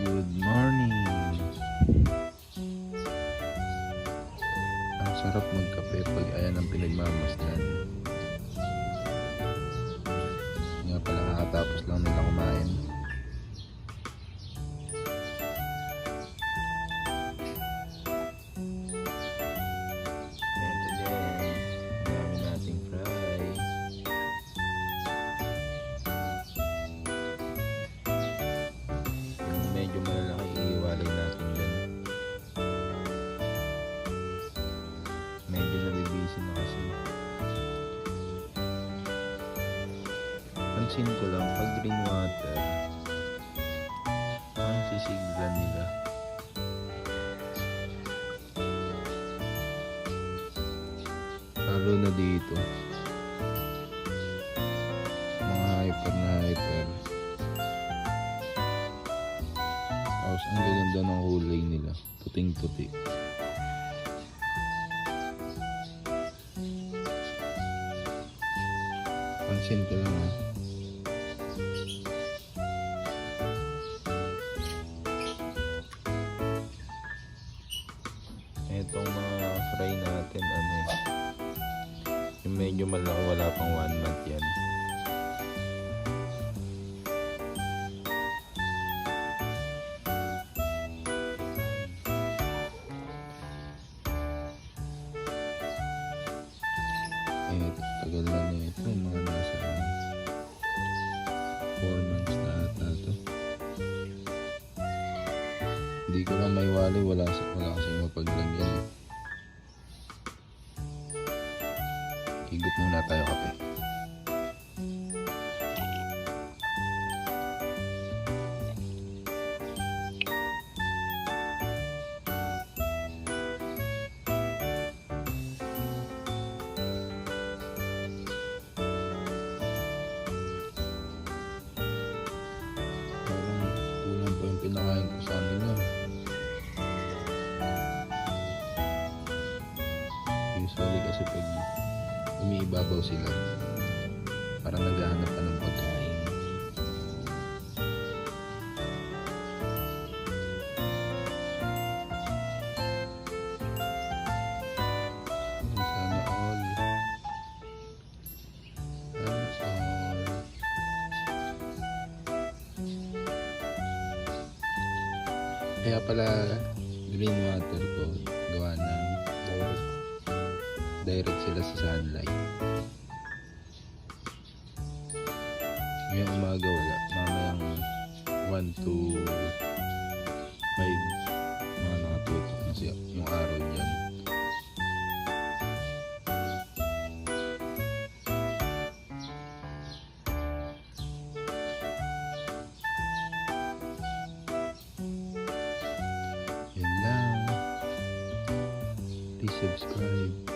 Good morning. Ang sarap magkape pag ayan ang pinagmamasdan. Nga pala kakatapos lang nila Pansin ko lang, pag green water, ang sisigla nila. Lalo na dito. Mga hyper na hyper. Tapos ang gaganda ng kulay nila. Puting-puti. Pansin ko lang ha. Fry natin ano eh. Yung medyo malaki wala pang one month yan. Eh, tagal na na ito. Mga nasa 4 months na ata ito. Hindi ko lang may wali. Wala, wala kasing mapaglagyan. eh. Higop muna tayo kape. Pinakain ko sa kanila. Usually kasi pag umiibabaw sila, parang naghahanap ka ng pagkain. Sana all. Sana all. Kaya pala green water ko gawa ng direct, sila sa sunlight. Ngayong umaga wala. Mamayang 1 to 5 mga nakatutok na siya yung araw dyan. Subscribe.